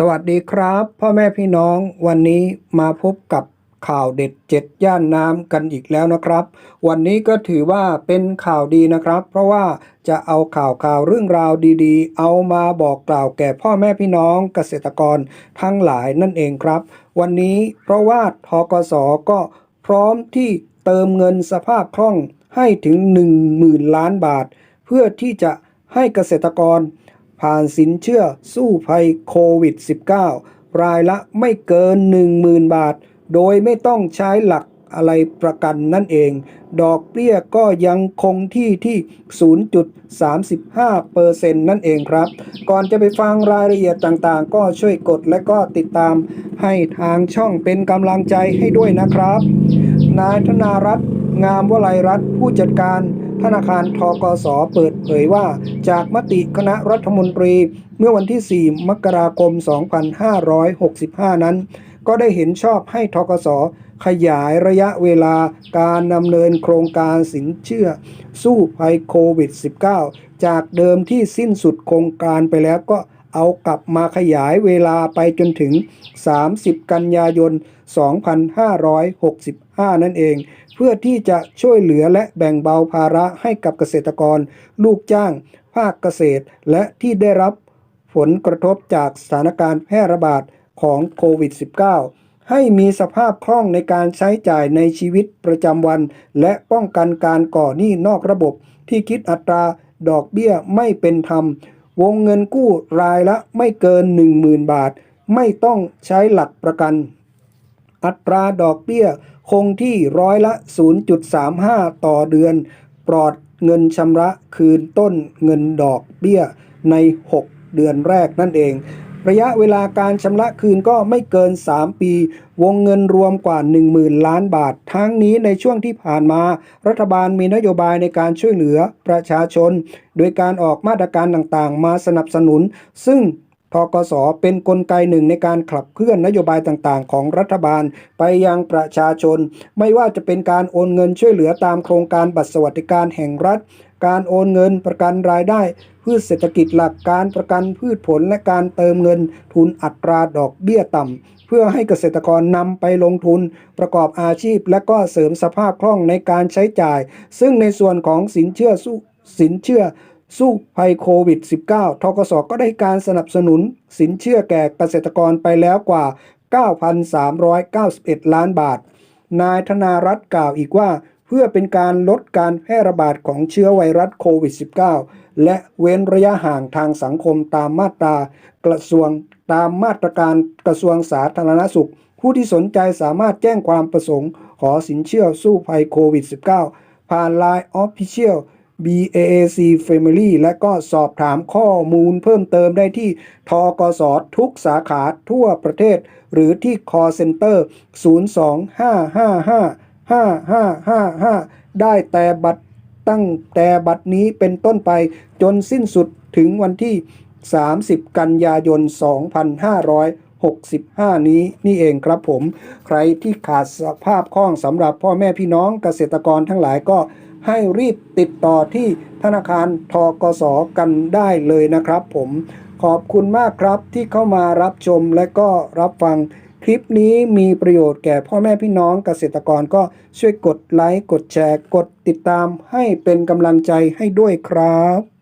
สวัสดีครับ พ่อแม่พี่น้องวันนี้มาพบกับข่าวเด็ดเจ็ดย่านน้ำกันอีกแล้วนะครับ วันนี้ก็ถือว่าเป็นข่าวดีนะครับ เพราะว่าจะเอาข่าวข่าวเรื่องราวดีๆ เอามาบอกกล่าวแก่พ่อแม่พี่น้องเกษตรกรทั้งหลายนั่นเองครับ วันนี้เพราะว่าทกสก็พร้อมที่เติมเงินสภาพคล่องให้ถึง 1 0,000 ล้านบาท เพื่อที่จะให้เกษตรกร ผ่านสินเชื่อสู้ภัยโควิด -19 รายละไม่เกิน 10,000 บาท โดยไม่ต้องใช้หลักอะไรประกันนั่นเอง ดอกเบี้ยก็ยังคงที่ที่ 0.35%นั่นเองครับ ก่อนจะไปฟังรายละเอียดต่างๆ ก็ช่วยกดและก็ติดตามให้ทางช่องเป็นกำลังใจให้ด้วยนะครับ นายธนารัตน์งามวลัยรัตน์ผู้จัดการ ธนาคารทกสเปิดเผยว่า จากมติคณะรัฐมนตรี เมื่อวันที่ 4 มกราคม 2565 นั้น ก็ได้เห็นชอบให้ทกสขยายระยะเวลาการดำเนินโครงการสินเชื่อ สู้ภัยโควิด -19 จากเดิมที่สิ้นสุดโครงการไปแล้วก็ เอากลับมาขยายเวลาไปจนถึง 30 กันยายน 2565 นั่นเอง เพื่อที่จะช่วยเหลือและแบ่งเบาภาระให้กับเกษตรกร ลูกจ้าง ภาคเกษตร และที่ได้รับผลกระทบจากสถานการณ์แพร่ระบาดของโควิด -19 ให้มีสภาพคล่องในการใช้จ่ายในชีวิตประจำวัน และป้องกันการก่อหนี้นอกระบบที่คิดอัตราดอกเบี้ยไม่เป็นธรรม วงเงินกู้รายละไม่เกิน 10,000 บาท ไม่ต้องใช้หลักประกัน อัตราดอกเบี้ยคงที่ร้อยละ 0.35 ต่อเดือน ปลอดเงินชำระคืนต้นเงินดอกเบี้ยใน 6 เดือนแรกนั่นเอง ระยะเวลาการชำระคืนก็ไม่เกิน 3 ปี วงเงินรวมกว่า 10,000 ล้านบาท ทั้งนี้ในช่วงที่ผ่านมา รัฐบาลมีนโยบายในการช่วยเหลือประชาชน โดยการออกมาตรการต่างๆ มาสนับสนุน ซึ่งทกสเป็นนกลไกหนึ่งในการขับเคลื่อนนโยบายต่างๆ ของรัฐบาลไปยังประชาชน ไม่ว่าจะเป็นการโอนเงินช่วยเหลือตามโครงการบัตรสวัสดิการแห่งรัฐ การโอนเงินประกันรายได้ พืชเศรษฐกิจหลักการประกันพืชผลและการเติมเงินทุนอัตราดอกเบี้ยต่ำ เพื่อให้เกษตรกรนำไปลงทุน ประกอบอาชีพ และก็เสริมสภาพคล่องในการใช้จ่าย ซึ่งในส่วนของสินเชื่อสู้สินเชื่อสู้ภัยโควิด -19 ทกสก็ได้การสนับสนุนสินเชื่อแก่เกษตรกรไปแล้วกว่า 9,391 ล้านบาท นายธนารัตน์กล่าวอีกว่า เพื่อเป็นการลดการแพร่ระบาดของเชื้อไวรัสโควิด -19 และเว้นระยะห่างทางสังคมตามมาตรากระทรวงตามมาตรการกระทรวงสาธารณสุข ผู้ที่สนใจสามารถแจ้งความประสงค์ ขอสินเชื่อสู้ภัยโควิด -19 ผ่าน Line Official BAAC Family และก็สอบถามข้อมูลเพิ่มเติมได้ที่ทกสทุกสาขาทั่วประเทศ หรือที่ call center 025555555ได้แต่บัตรตั้งแต่บัตรนี้เป็นต้นไปจนสิ้นสุดถึงวันที่ 30 กันยายน 2565 นี้นี่เองครับผม ใครที่ขาดสภาพคล่องสำหรับพ่อแม่พี่น้องเกษตรกรทั้งหลายก็ให้รีบติดต่อที่ธนาคารทกสกันได้เลยนะครับผม ขอบคุณมากครับที่เข้ามารับชมและก็รับฟัง คลิปนี้มีประโยชน์แก่พ่อแม่พี่น้องเกษตรกรก็ช่วยกดไลค์ กดแชร์ กดติดตามให้เป็นกำลังใจให้ด้วยครับ